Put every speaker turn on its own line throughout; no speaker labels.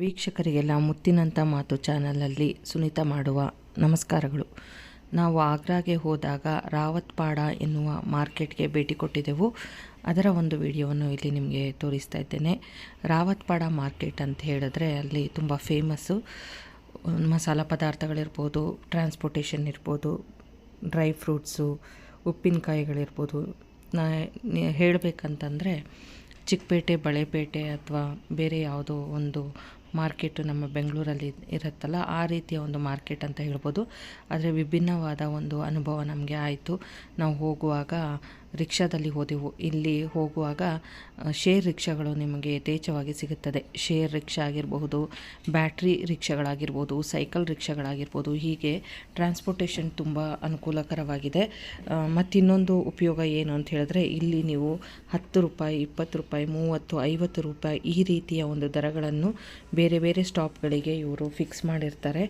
ವೀಕ್ಷಕರಿಗೆಲ್ಲ ಮುತ್ತಿನಂಥ ಮಾತು ಚಾನಲಲ್ಲಿ ಸುನೀತಾ ಮಾಡುವ ನಮಸ್ಕಾರಗಳು. ನಾವು ಆಗ್ರಾಗೆ ಹೋದಾಗ ರಾವತ್ಪಾಡ ಎನ್ನುವ ಮಾರ್ಕೆಟ್ಗೆ ಭೇಟಿ ಕೊಟ್ಟಿದ್ದೆವು. ಅದರ ಒಂದು ವಿಡಿಯೋವನ್ನು ಇಲ್ಲಿ ನಿಮಗೆ ತೋರಿಸ್ತಾ ಇದ್ದೇನೆ. ರಾವತ್ಪಾಡ ಮಾರ್ಕೆಟ್ ಅಂತ ಹೇಳಿದ್ರೆ ಅಲ್ಲಿ ತುಂಬ ಫೇಮಸ್ಸು. ಮಸಾಲ ಪದಾರ್ಥಗಳಿರ್ಬೋದು, ಟ್ರಾನ್ಸ್ಪೋರ್ಟೇಷನ್ ಇರ್ಬೋದು, ಡ್ರೈ ಫ್ರೂಟ್ಸು, ಉಪ್ಪಿನಕಾಯಿಗಳಿರ್ಬೋದು. ನಾ ಹೇಳಬೇಕಂತಂದರೆ ಚಿಕ್ಕಪೇಟೆ, ಬಳೆಪೇಟೆ ಅಥವಾ ಬೇರೆ ಯಾವುದೋ ಒಂದು ಮಾರ್ಕೆಟು ನಮ್ಮ ಬೆಂಗಳೂರಲ್ಲಿ ಇರುತ್ತಲ್ಲ, ಆ ರೀತಿಯ ಒಂದು ಮಾರ್ಕೆಟ್ ಅಂತ ಹೇಳ್ಬೋದು. ಆದರೆ ವಿಭಿನ್ನವಾದ ಒಂದು ಅನುಭವ ನಮಗೆ ಆಯಿತು. ನಾವು ಹೋಗುವಾಗ ರಿಕ್ಷಾದಲ್ಲಿ ಹೋದೆವು ಇಲ್ಲಿ ಹೋಗುವಾಗ ಶೇರ್ ರಿಕ್ಷಾಗಳು ನಿಮಗೆ ಯಥೇಚ್ಛವಾಗಿ ಸಿಗುತ್ತದೆ. ಶೇರ್ ರಿಕ್ಷಾ ಆಗಿರಬಹುದು, ಬ್ಯಾಟ್ರಿ ರಿಕ್ಷಾಗಳಾಗಿರ್ಬೋದು, ಸೈಕಲ್ ರಿಕ್ಷಾಗಳಾಗಿರ್ಬೋದು, ಹೀಗೆ ಟ್ರಾನ್ಸ್ಪೋರ್ಟೇಷನ್ ತುಂಬ ಅನುಕೂಲಕರವಾಗಿದೆ. ಮತ್ತಿನ್ನೊಂದು ಉಪಯೋಗ ಏನು ಅಂತ ಹೇಳಿದ್ರೆ, ಇಲ್ಲಿ ನೀವು ಹತ್ತು ರೂಪಾಯಿ, ಇಪ್ಪತ್ತು ರೂಪಾಯಿ, ಮೂವತ್ತು, ಐವತ್ತು ರೂಪಾಯಿ ಈ ರೀತಿಯ ಒಂದು ದರಗಳನ್ನು ಬೇರೆ ಬೇರೆ ಸ್ಟಾಪ್ಗಳಿಗೆ ಇವರು ಫಿಕ್ಸ್ ಮಾಡಿರ್ತಾರೆ.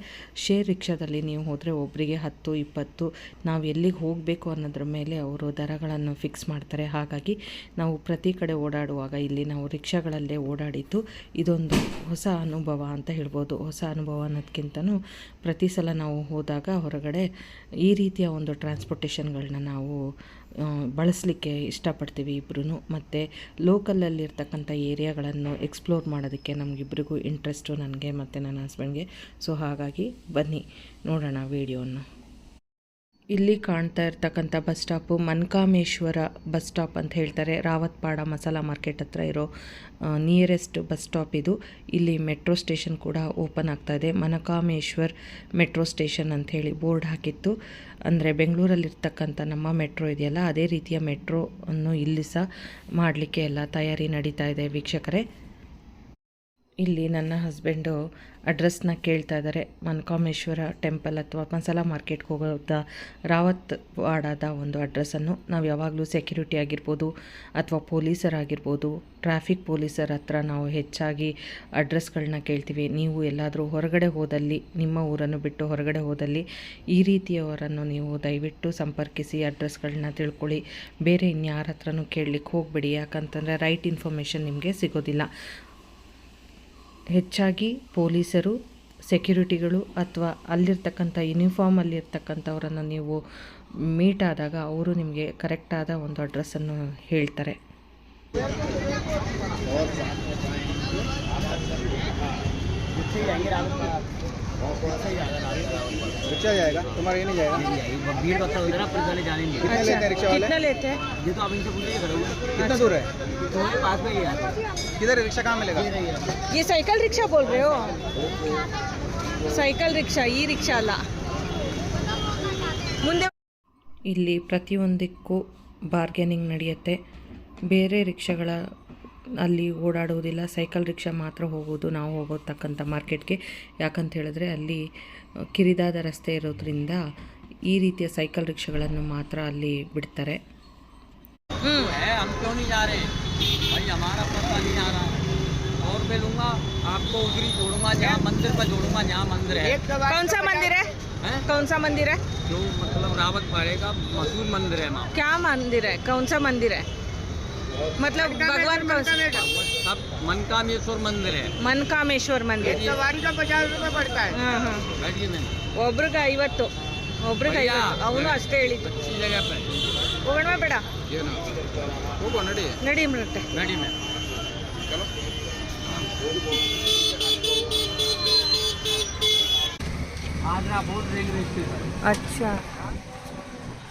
ಶೇರ್ ರಿಕ್ಷಾದಲ್ಲಿ ನೀವು ಹೋದರೆ ಒಬ್ಬರಿಗೆ ಹತ್ತು, ಇಪ್ಪತ್ತು, ನಾವು ಎಲ್ಲಿಗೆ ಹೋಗಬೇಕು ಅನ್ನೋದ್ರ ಮೇಲೆ ಅವರು ದರಗಳನ್ನು ಫಿಕ್ಸ್ ಮಾಡ್ತಾರೆ. ಹಾಗಾಗಿ ನಾವು ಪ್ರತಿ ಕಡೆ ಓಡಾಡುವಾಗ ಇಲ್ಲಿ ನಾವು ರಿಕ್ಷಾಗಳಲ್ಲೇ ಓಡಾಡಿದ್ದು ಇದೊಂದು ಹೊಸ ಅನುಭವ ಅಂತ ಹೇಳ್ಬೋದು. ಹೊಸ ಅನುಭವ ಅನ್ನೋದಕ್ಕಿಂತನೂ ಪ್ರತಿ ಸಲ ನಾವು ಹೋದಾಗ ಹೊರಗಡೆ ಈ ರೀತಿಯ ಒಂದು ಟ್ರಾನ್ಸ್ಪೋರ್ಟೇಷನ್ಗಳನ್ನ ನಾವು ಬಳಸಲಿಕ್ಕೆ ಇಷ್ಟಪಡ್ತೀವಿ ಇಬ್ಬರೂ ಮತ್ತು ಲೋಕಲಲ್ಲಿರ್ತಕ್ಕಂಥ ಏರಿಯಾಗಳನ್ನು ಎಕ್ಸ್ಪ್ಲೋರ್ ಮಾಡೋದಕ್ಕೆ ನಮಗಿಬ್ರಿಗೂ ಇಂಟ್ರೆಸ್ಟು ನನಗೆ ಮತ್ತು ನನ್ನ ಹಸ್ಬೆಂಡ್ಗೆ ಸೊ ಹಾಗಾಗಿ ಬನ್ನಿ ನೋಡೋಣ ವಿಡಿಯೋವನ್ನು ಇಲ್ಲಿ ಕಾಣ್ತಾ ಇರ್ತಕ್ಕಂಥ bus stop Mankameshwar bus stop ಅಂತ ಹೇಳ್ತಾರೆ. ರಾವತ್ಪಾಡ ಮಸಾಲ ಮಾರ್ಕೆಟ್ ಹತ್ರ ಇರೋ ನಿಯರೆಸ್ಟ್ ಬಸ್ ಸ್ಟಾಪ್ ಇದು. ಇಲ್ಲಿ ಮೆಟ್ರೋ ಸ್ಟೇಷನ್ ಕೂಡ ಓಪನ್ ಆಗ್ತಾ ಇದೆ. ಮನಕಾಮೇಶ್ವರ್ ಮೆಟ್ರೋ ಸ್ಟೇಷನ್ ಅಂತ ಹೇಳಿ ಬೋರ್ಡ್ ಹಾಕಿತ್ತು. ಅಂದರೆ ಬೆಂಗಳೂರಲ್ಲಿರ್ತಕ್ಕಂಥ ನಮ್ಮ ಮೆಟ್ರೋ ಇದೆಯಲ್ಲ, ಅದೇ ರೀತಿಯ ಮೆಟ್ರೋ ಅನ್ನು ಇಲ್ಲಿ ಸಹ ಮಾಡಲಿಕ್ಕೆ ಎಲ್ಲ ತಯಾರಿ ನಡೀತಾ ಇದೆ ವೀಕ್ಷಕರೇ. ಇಲ್ಲಿ ನನ್ನ ಹಸ್ಬೆಂಡು ಅಡ್ರೆಸ್ನ ಕೇಳ್ತಾ ಇದ್ದಾರೆ. ಮನ್ಕಾಮೇಶ್ವರ ಟೆಂಪಲ್ ಅಥವಾ ಮಸಾಲ ಮಾರ್ಕೆಟ್ಗೆ ಹೋಗೋದ ರಾವತ್ ವಾಡಾದ ಒಂದು ಅಡ್ರೆಸ್ಸನ್ನು ನಾವು ಯಾವಾಗಲೂ ಸೆಕ್ಯೂರಿಟಿ ಆಗಿರ್ಬೋದು ಅಥವಾ ಪೊಲೀಸರಾಗಿರ್ಬೋದು ಟ್ರಾಫಿಕ್ ಪೊಲೀಸರ ಹತ್ರ ನಾವು ಹೆಚ್ಚಾಗಿ ಅಡ್ರೆಸ್ಗಳನ್ನ ಕೇಳ್ತೀವಿ. ನೀವು ಎಲ್ಲಾದರೂ ಹೊರಗಡೆ ಹೋದಲ್ಲಿ, ನಿಮ್ಮ ಊರನ್ನು ಬಿಟ್ಟು ಹೊರಗಡೆ ಹೋದಲ್ಲಿ ಈ ರೀತಿಯವರನ್ನು ನೀವು ದಯವಿಟ್ಟು ಸಂಪರ್ಕಿಸಿ ಅಡ್ರೆಸ್ಗಳನ್ನ ತಿಳ್ಕೊಳ್ಳಿ. ಬೇರೆ ಇನ್ಯಾರ ಹತ್ರನೂ ಕೇಳಲಿಕ್ಕೆ ಹೋಗಬೇಡಿ. ಯಾಕಂತಂದರೆ ರೈಟ್ ಇನ್ಫಾರ್ಮೇಷನ್ ನಿಮಗೆ ಸಿಗೋದಿಲ್ಲ. ಹೆಚ್ಚಾಗಿ ಪೊಲೀಸರು, ಸೆಕ್ಯೂರಿಟಿಗಳು ಅಥವಾ ಅಲ್ಲಿರ್ತಕ್ಕಂಥ ಯೂನಿಫಾರ್ಮಲ್ಲಿರ್ತಕ್ಕಂಥವ್ರನ್ನು ನೀವು ಮೀಟ್ ಆದಾಗ ಅವರು ನಿಮಗೆ ಕರೆಕ್ಟಾದ ಒಂದು ಅಡ್ರೆಸ್ಸನ್ನು ಹೇಳ್ತಾರೆ.
रिक्शा जाएगा तुम्हारा ये नहीं जाएगा
भीड़ बता उधर पुलिस वाले जाने नहीं
कितने लेते हैं रिक्शा वाले
लेते हैं
ये तो आप इनसे पूछिए खड़े हुए
कितना दूर है
तुम्हारे पास में ही आता
किधर रिक्शा कहाँ मिलेगा
ये साइकिल रिक्शा बोल रहे हो ಸೈಕಲ್ ರಿಕ್ಷಾ ಈ ರಿಕ್ಷಾ ಅಲ್ಲ ಮುಂದೆ
ಇಲ್ಲಿ ಪ್ರತಿಯೊಂದಕ್ಕೂ ಬಾರ್ಗೇನಿಂಗ್ ನಡೆಯುತ್ತೆ ಬೇರೆ ರಿಕ್ಷಾಗಳ ಅಲ್ಲಿ ಓಡಾಡುವುದಿಲ್ಲ ಸೈಕಲ್ ರಿಕ್ಷಾ ಮಾತ್ರ ಹೋಗೋದು ನಾವು ಹೋಗೋತಕ್ಕಂಥ ಮಾರ್ಕೆಟ್ಗೆ ಯಾಕಂತ ಹೇಳಿದ್ರೆ ಅಲ್ಲಿ ಅ, ಕಿರಿದಾದ ರಸ್ತೆ ಇರೋದ್ರಿಂದ ಈ ರೀತಿಯ ಸೈಕಲ್ ರಿಕ್ಷಾಗಳನ್ನು ಮಾತ್ರ ಅಲ್ಲಿ ಬಿಡ್ತಾರೆ
है हम क्यों नहीं जा रहे भाई हमारा पता नहीं आ रहा सौ रुपये लूंगा आपको उधरी जोड़ूंगा जहाँ मंदिर पर जोड़ूंगा जहाँ मंदिर है
कौन सा मंदिर है
हैं?
कौन सा मंदिर है
जो मतलब रावत पाड़े का मशहूर मंदिर है वहाँ
क्या मंदिर है कौन सा मंदिर है मतलब भगवान कौन सा
सब मनकामेश्वर मंदिर है
ಮನ್ಕಾಮೇಶ್ವರ್ ಮಂದಿರ್
सवारी का पचास रुपये पड़ता है
ಹಾಂ ಹಾಂ
बैठिए मैंने
ಒಬ್ರಿಗೆ ಐವತ್ತು ಒಬ್ರಿಗೆ
ಭಯ್ಯಾ.
ಐವತ್ತು ಅವನು ಅಷ್ಟೇ ಹೇಳಿದ್ದು
अच्छी जगह पे
ಹೋಗೋಣ ಬೇಡ
ये ना वो नडी
ನಡಿ ಮೃತ್ತೆ
गाड़ी में Agra board railway station
ಅಚ್ಚಾ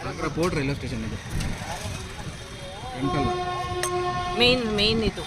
Agra fort railway station है टेम्पल
ಮೇನ್ ಮೇನ್ ಇದು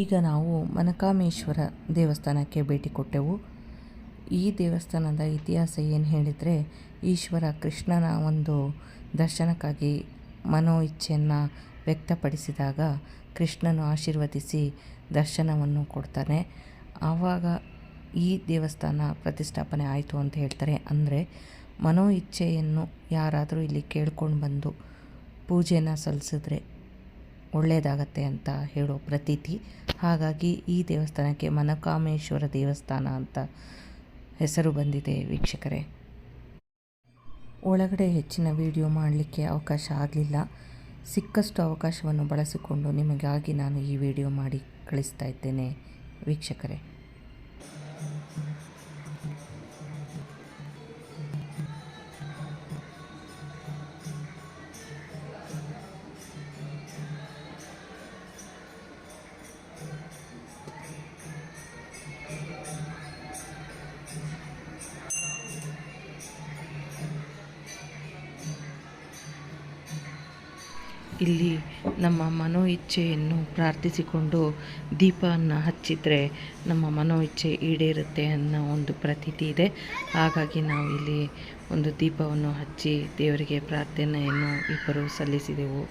ಈಗ ನಾವು ಮನಕಾಮೇಶ್ವರ ದೇವಸ್ಥಾನಕ್ಕೆ ಭೇಟಿ ಕೊಟ್ಟೆವು. ಈ ದೇವಸ್ಥಾನದ ಇತಿಹಾಸ ಏನು ಹೇಳಿದರೆ, ಈಶ್ವರ ಕೃಷ್ಣನ ಒಂದು ದರ್ಶನಕ್ಕಾಗಿ ಮನೋ ಇಚ್ಛೆಯನ್ನು ವ್ಯಕ್ತಪಡಿಸಿದಾಗ ಕೃಷ್ಣನು ಆಶೀರ್ವದಿಸಿ ದರ್ಶನವನ್ನು ಕೊಡ್ತಾನೆ. ಆವಾಗ ಈ ದೇವಸ್ಥಾನ ಪ್ರತಿಷ್ಠಾಪನೆ ಆಯಿತು ಅಂತ ಹೇಳ್ತಾರೆ. ಅಂದರೆ ಮನೋ ಇಚ್ಛೆಯನ್ನು ಯಾರಾದರೂ ಇಲ್ಲಿ ಕೇಳ್ಕೊಂಡು ಬಂದು ಪೂಜೆನ ಸಲ್ಲಿಸಿದ್ರೆ ಒಳ್ಳೆಯದಾಗತ್ತೆ ಅಂತ ಹೇಳೋ ಪ್ರತೀತಿ. ಹಾಗಾಗಿ ಈ ದೇವಸ್ಥಾನಕ್ಕೆ ಮನಕಾಮೇಶ್ವರ ದೇವಸ್ಥಾನ ಅಂತ ಹೆಸರು ಬಂದಿದೆ ವೀಕ್ಷಕರೇ. ಒಳಗಡೆ ಹೆಚ್ಚಿನ ವಿಡಿಯೋ ಮಾಡಲಿಕ್ಕೆ ಅವಕಾಶ ಆಗಲಿಲ್ಲ. ಸಿಕ್ಕಷ್ಟು ಅವಕಾಶವನ್ನು ಬಳಸಿಕೊಂಡು ನಿಮಗಾಗಿ ನಾನು ಈ ವಿಡಿಯೋ ಮಾಡಿ ಕಳಿಸ್ತಾ ಇದ್ದೇನೆ ವೀಕ್ಷಕರೇ. ಇಲ್ಲಿ ನಮ್ಮ ಮನೋ ಇಚ್ಛೆಯನ್ನು ಪ್ರಾರ್ಥಿಸಿಕೊಂಡು ದೀಪವನ್ನು ಹಚ್ಚಿದರೆ ನಮ್ಮ ಮನೋ ಇಚ್ಛೆ ಈಡೇರುತ್ತೆ ಅನ್ನೋ ಒಂದು ಪ್ರತೀತಿ ಇದೆ. ಹಾಗಾಗಿ ನಾವು ಇಲ್ಲಿ ಒಂದು ದೀಪವನ್ನು ಹಚ್ಚಿ ದೇವರಿಗೆ ಪ್ರಾರ್ಥನೆಯನ್ನು ಇಬ್ಬರು ಸಲ್ಲಿಸಿದೆವು.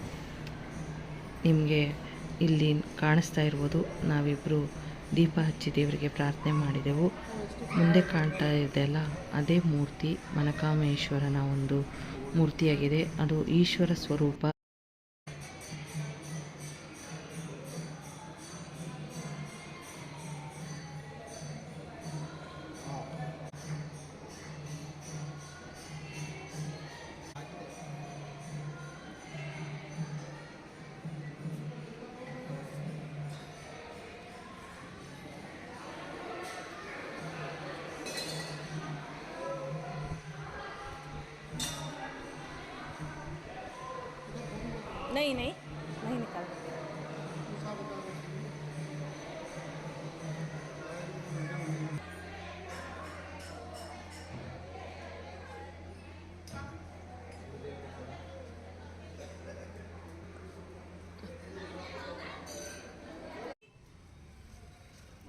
ನಿಮಗೆ ಇಲ್ಲಿ ಕಾಣಿಸ್ತಾ ಇರ್ಬೋದು ನಾವಿಬ್ಬರು ದೀಪ ಹಚ್ಚಿ ದೇವರಿಗೆ ಪ್ರಾರ್ಥನೆ ಮಾಡಿದೆವು. ಮುಂದೆ ಕಾಣ್ತಾ ಇದೆಯಲ್ಲ ಅದೇ ಮೂರ್ತಿ, ಮನಕಾಮೇಶ್ವರನ ಒಂದು ಮೂರ್ತಿಯಾಗಿದೆ. ಅದು ಈಶ್ವರ ಸ್ವರೂಪ.
नहीं नहीं नहीं निकाल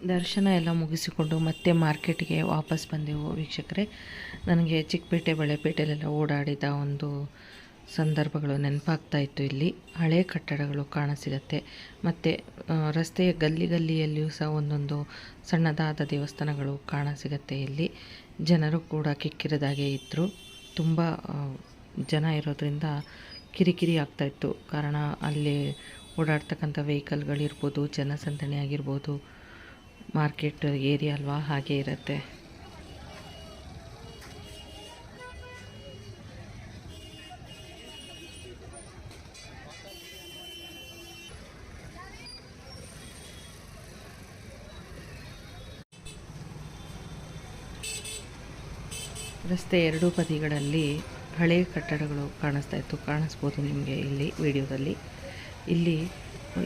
ದರ್ಶನ ಎಲ್ಲ ಮುಗಿಸಿಕೊಂಡು ಮತ್ತೆ ಮಾರ್ಕೆಟ್ಗೆ ವಾಪಸ್ ಬಂದೆವು ವೀಕ್ಷಕರೇ ನನಗೆ ಚಿಕ್ಕಪೇಟೆ ಬಳೆಪೇಟೆಲೆಲ್ಲ ಓಡಾಡಿದ ಒಂದು ಸಂದರ್ಭಗಳು ನೆನಪಾಗ್ತಾ ಇತ್ತು. ಇಲ್ಲಿ ಹಳೆ ಕಟ್ಟಡಗಳು ಕಾಣಸಿಗತ್ತೆ. ಮತ್ತು ರಸ್ತೆಯ ಗಲ್ಲಿ ಗಲ್ಲಿಯಲ್ಲಿಯೂ ಸಹ ಒಂದೊಂದು ಸಣ್ಣದಾದ ದೇವಸ್ಥಾನಗಳು ಕಾಣಸಿಗತ್ತೆ. ಇಲ್ಲಿ ಜನರು ಕೂಡ ಕಿಕ್ಕಿರಿದಾಗೆ ಇದ್ದರು ತುಂಬ ಜನ ಇರೋದ್ರಿಂದ ಕಿರಿಕಿರಿ ಆಗ್ತಾಯಿತ್ತು ಕಾರಣ, ಅಲ್ಲಿ ಓಡಾಡ್ತಕ್ಕಂಥ ವೆಹಿಕಲ್ಗಳಿರ್ಬೋದು, ಜನಸಂದಣಿ ಆಗಿರ್ಬೋದು, ಮಾರ್ಕೆಟ್ ಏರಿಯಾ ಅಲ್ವಾ ಹಾಗೆ ಇರುತ್ತೆ. ರಸ್ತೆ ಎರಡೂ ಬದಿಗಳಲ್ಲಿ ಹಳೆಯ ಕಟ್ಟಡಗಳು ಕಾಣಿಸ್ತಾ ಇತ್ತು. ಕಾಣಿಸ್ಬೋದು ನಿಮಗೆ ಇಲ್ಲಿ ವಿಡಿಯೋದಲ್ಲಿ. ಇಲ್ಲಿ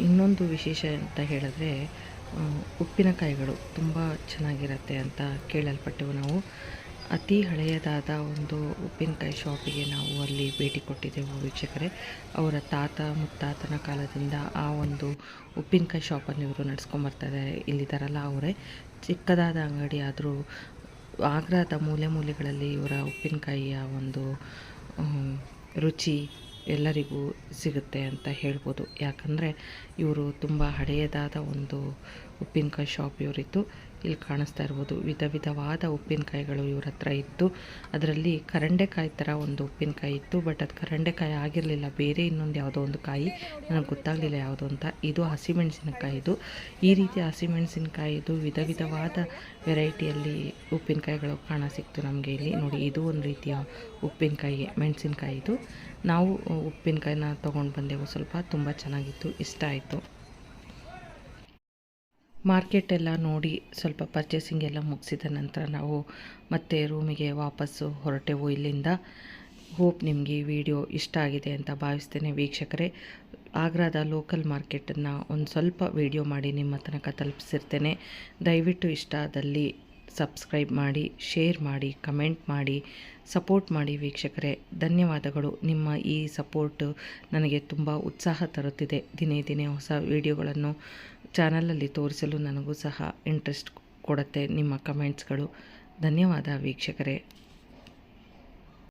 ಇನ್ನೊಂದು ವಿಶೇಷ ಅಂತ ಹೇಳಿದ್ರೆ ಉಪ್ಪಿನಕಾಯಿಗಳು ತುಂಬ ಚೆನ್ನಾಗಿರುತ್ತೆ ಅಂತ ಕೇಳಲ್ಪಟ್ಟೆವು ನಾವು. ಅತಿ ಹಳೆಯದಾದ ಒಂದು ಉಪ್ಪಿನಕಾಯಿ ಶಾಪಿಗೆ ನಾವು ಅಲ್ಲಿ ಭೇಟಿ ಕೊಟ್ಟಿದ್ದೆವು ವೀಕ್ಷಕರೇ. ಅವರ ತಾತ ಮುತ್ತಾತನ ಕಾಲದಿಂದ ಆ ಒಂದು ಉಪ್ಪಿನಕಾಯಿ ಶಾಪನ್ನು ಇವರು ನಡೆಸ್ಕೊಂಬರ್ತಾರೆ ಇಲ್ಲಿದ್ದಾರಲ್ಲ ಅವರೇ. ಚಿಕ್ಕದಾದ ಅಂಗಡಿ ಆದರೂ ಆಗ್ರಾದ ಮೂಲೆ ಮೂಲೆಗಳಲ್ಲಿ ಇವರ ಉಪ್ಪಿನಕಾಯಿಯ ಒಂದು ರುಚಿ ಎಲ್ಲರಿಗೂ ಸಿಗುತ್ತೆ ಅಂತ ಹೇಳ್ಬೋದು. ಯಾಕಂದರೆ ಇವರು ತುಂಬ ಹಳೆಯದಾದ ಒಂದು ಉಪ್ಪಿನಕಾಯಿ ಶಾಪ್ ಇವರಿತ್ತು. ಇಲ್ಲಿ ಕಾಣಿಸ್ತಾ ಇರ್ಬೋದು. ವಿಧ ವಿಧವಾದ ಉಪ್ಪಿನಕಾಯಿಗಳು ಇವ್ರ ಹತ್ರ ಇತ್ತು ಅದರಲ್ಲಿ ಕರಂಡೆಕಾಯಿ ಥರ ಒಂದು ಉಪ್ಪಿನಕಾಯಿ ಇತ್ತು. ಬಟ್ ಅದು ಕರಂಡೆಕಾಯಿ ಆಗಿರಲಿಲ್ಲ. ಬೇರೆ ಇನ್ನೊಂದು ಯಾವುದೋ ಒಂದು ಕಾಯಿ, ನನಗೆ ಗೊತ್ತಾಗಲಿಲ್ಲ ಯಾವುದು ಅಂತ. ಇದು ಹಸಿಮೆಣಸಿನಕಾಯಿದು ಈ ರೀತಿ ಹಸಿಮೆಣಸಿನಕಾಯಿದು ವಿಧ ವಿಧವಾದ ವೆರೈಟಿಯಲ್ಲಿ ಉಪ್ಪಿನಕಾಯಿಗಳು ಕಾಣ ಸಿಕ್ತು ನಮಗೆ ಇಲ್ಲಿ. ನೋಡಿ, ಇದು ಒಂದು ರೀತಿಯ ಉಪ್ಪಿನಕಾಯಿ ಮೆಣಸಿನಕಾಯಿದು ನಾವು ಉಪ್ಪಿನಕಾಯಿನ ತೊಗೊಂಡು ಬಂದೆವು ಸ್ವಲ್ಪ. ತುಂಬ ಚೆನ್ನಾಗಿತ್ತು. ಇಷ್ಟ ಆಯಿತು. ಮಾರ್ಕೆಟ್ ಎಲ್ಲ ನೋಡಿ ಸ್ವಲ್ಪ ಪರ್ಚೇಸಿಂಗ್ ಎಲ್ಲ ಮುಗಿಸಿದ ನಂತರ ನಾವು ಮತ್ತೆ ರೂಮಿಗೆ ವಾಪಸ್ಸು ಹೊರಟೆವು ಇಲ್ಲಿಂದ. ಹೋಪ್ ನಿಮಗೆ ಈ ವಿಡಿಯೋ ಇಷ್ಟ ಆಗಿದೆ ಅಂತ ಭಾವಿಸ್ತೇನೆ ವೀಕ್ಷಕರೇ. ಆಗ್ರಾದ ಲೋಕಲ್ ಮಾರ್ಕೆಟನ್ನು ಒಂದು ಸ್ವಲ್ಪ ವಿಡಿಯೋ ಮಾಡಿ ನಿಮ್ಮ ತನಕ ತಲುಪಿಸಿರ್ತೇನೆ. ದಯವಿಟ್ಟು ಇಷ್ಟ ಆದಲ್ಲಿ ಸಬ್ಸ್ಕ್ರೈಬ್ ಮಾಡಿ ಶೇರ್ ಮಾಡಿ ಕಮೆಂಟ್ ಮಾಡಿ ಸಪೋರ್ಟ್ ಮಾಡಿ ವೀಕ್ಷಕರೇ. ಧನ್ಯವಾದಗಳು. ನಿಮ್ಮ ಈ ಸಪೋರ್ಟು ನನಗೆ ತುಂಬ ಉತ್ಸಾಹ ತರುತ್ತಿದೆ. ದಿನೇ ದಿನೇ ಹೊಸ ವಿಡಿಯೋಗಳನ್ನು ಚಾನಲಲ್ಲಿ ತೋರಿಸಲು ನನಗೂ ಸಹ ಇಂಟ್ರೆಸ್ಟ್ ಕೊಡುತ್ತೆ ನಿಮ್ಮ ಕಮೆಂಟ್ಸ್ಗಳು ಧನ್ಯವಾದ ವೀಕ್ಷಕರೇ.